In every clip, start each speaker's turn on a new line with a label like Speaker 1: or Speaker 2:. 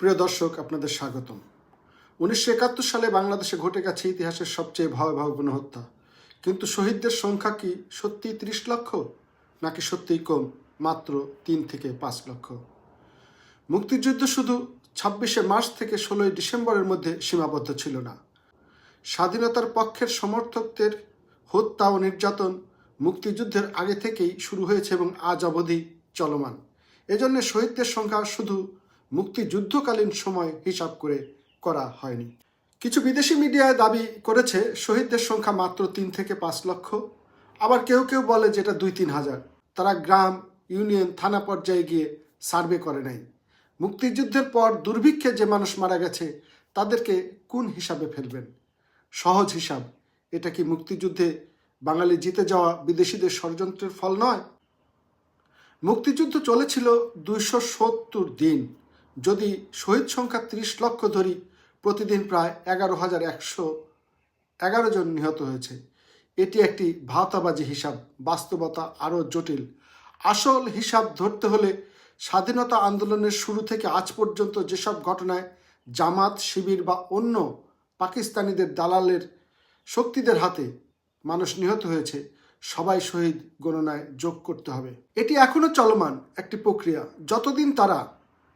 Speaker 1: প্রিয় দর্শক, আপনাদের স্বাগতম। উনিশশো একাত্তর সালে বাংলাদেশে ঘটে গেছে ইতিহাসের সবচেয়ে ভয়াবহ গণহত্যা। কিন্তু শহীদদের সংখ্যা কি সত্যিই ত্রিশ লক্ষ? নাকি সত্যিই কম, মাত্র তিন থেকে পাঁচ লক্ষ? মুক্তিযুদ্ধ শুধু ছাব্বিশে মার্চ থেকে ষোলোই ডিসেম্বরের মধ্যে সীমাবদ্ধ ছিল না। স্বাধীনতার পক্ষের সমর্থকদের হত্যা ও নির্যাতন মুক্তিযুদ্ধের আগে থেকেই শুরু হয়েছে এবং আজ অবধি চলমান। এজন্য শহীদদের সংখ্যা শুধু মুক্তিযুদ্ধকালীন সময় হিসাব করে করা হয়নি। কিছু বিদেশি মিডিয়ায় দাবি করেছে, শহীদদের সংখ্যা মাত্র তিন থেকে পাঁচ লক্ষ। আবার কেউ কেউ বলে যেটা দুই তিন হাজার। তারা গ্রাম, ইউনিয়ন, থানা পর্যায়ে গিয়ে সার্ভে করে নাই। মুক্তিযুদ্ধের পর দুর্ভিক্ষে যে মানুষ মারা গেছে, তাদেরকে কোন হিসাবে ফেলবেন? সহজ হিসাব, এটা কি মুক্তিযুদ্ধে বাঙালি জিতে যাওয়া বিদেশিদের ষড়যন্ত্রের ফল নয়? মুক্তিযুদ্ধ চলেছিল দুইশো সত্তর দিন। যদি শহীদ সংখ্যা ত্রিশ লক্ষ ধরি, প্রতিদিন প্রায় এগারো হাজার একশো এগারো জন নিহত হয়েছে। এটি একটি ভাওতাবাজি হিসাব, বাস্তবতা আরও জটিল। আসল হিসাব ধরতে হলে স্বাধীনতা আন্দোলনের শুরু থেকে আজ পর্যন্ত যেসব ঘটনায় জামাত শিবির বা অন্য পাকিস্তানিদের দালালের শক্তিদের হাতে মানুষ নিহত হয়েছে, সবাই শহীদ গণনায় যোগ করতে হবে। এটি এখনও চলমান একটি প্রক্রিয়া। যতদিন তারা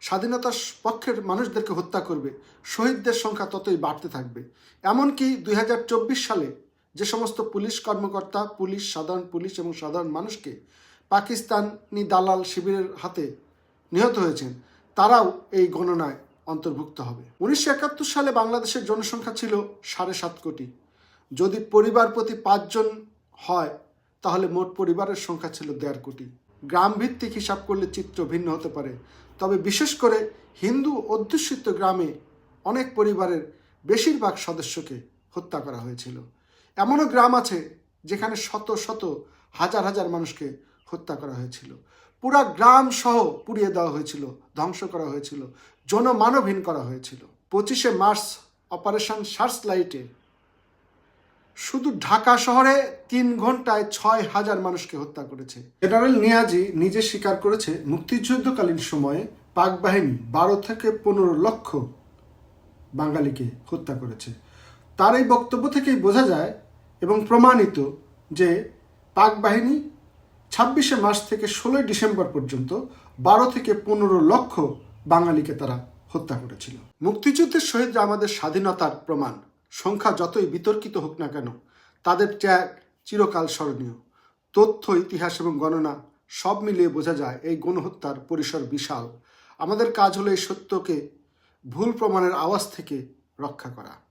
Speaker 1: স্বাধীনতার পক্ষের মানুষদেরকে হত্যা করবে, শহীদদের সংখ্যা ততই বাড়তে থাকবে। এমনকি দুই হাজার চব্বিশ সালে যে সমস্ত পুলিশ কর্মকর্তা, পুলিশ, সাধারণ পুলিশ এবং সাধারণ মানুষকে পাকিস্তানি দালাল শিবিরের হাতে নিহত হয়েছেন, তারাও এই গণনায় অন্তর্ভুক্ত হবে। উনিশশো একাত্তর সালে বাংলাদেশের জনসংখ্যা ছিল সাড়ে সাত কোটি। যদি পরিবার প্রতি পাঁচজন হয়, তাহলে মোট পরিবারের সংখ্যা ছিল দেড় কোটি। গ্রাম ভিত্তিক হিসাব করলে চিত্র ভিন্ন হতে পারে। তবে বিশেষ করে হিন্দু অধ্যুষিত গ্রামে অনেক পরিবারের বেশিরভাগ সদস্যকে হত্যা করা হয়েছিল। এমনও গ্রাম আছে যেখানে শত শত হাজার হাজার মানুষকে হত্যা করা হয়েছিল। পুরা গ্রাম সহ পুড়িয়ে দেওয়া হয়েছিল, ধ্বংস করা হয়েছিল, জনমানবহীন করা হয়েছিল। পঁচিশে মার্চ অপারেশন সার্চ লাইটে শুধু ঢাকা শহরে তিন ঘন্টায় ছয় হাজার মানুষকে হত্যা করেছে। জেনারেল নিয়াজি নিজে স্বীকার করেছে, মুক্তিযুদ্ধকালীন সময়ে পাক বাহিনী বারো থেকে পনেরো লক্ষ বাঙালিকে হত্যা করেছে। তার এই বক্তব্য থেকেই বোঝা যায় এবং প্রমাণিত যে পাক বাহিনী ছাব্বিশে মার্চ থেকে ষোলোই ডিসেম্বর পর্যন্ত বারো থেকে পনেরো লক্ষ বাঙালিকে তারা হত্যা করেছিল। মুক্তিযুদ্ধের সহিত আমাদের স্বাধীনতার প্রমাণ সংখ্যা যতই বিতর্কিত হোক না কেন, তাদের ত্যাগ চিরকাল স্মরণীয়। তথ্য, ইতিহাস এবং গণনা সব মিলিয়ে বোঝা যায় এই গণহত্যার পরিসর বিশাল। আমাদের কাজ হলো এই সত্যকে ভুল প্রমাণের আওয়াজ থেকে রক্ষা করা।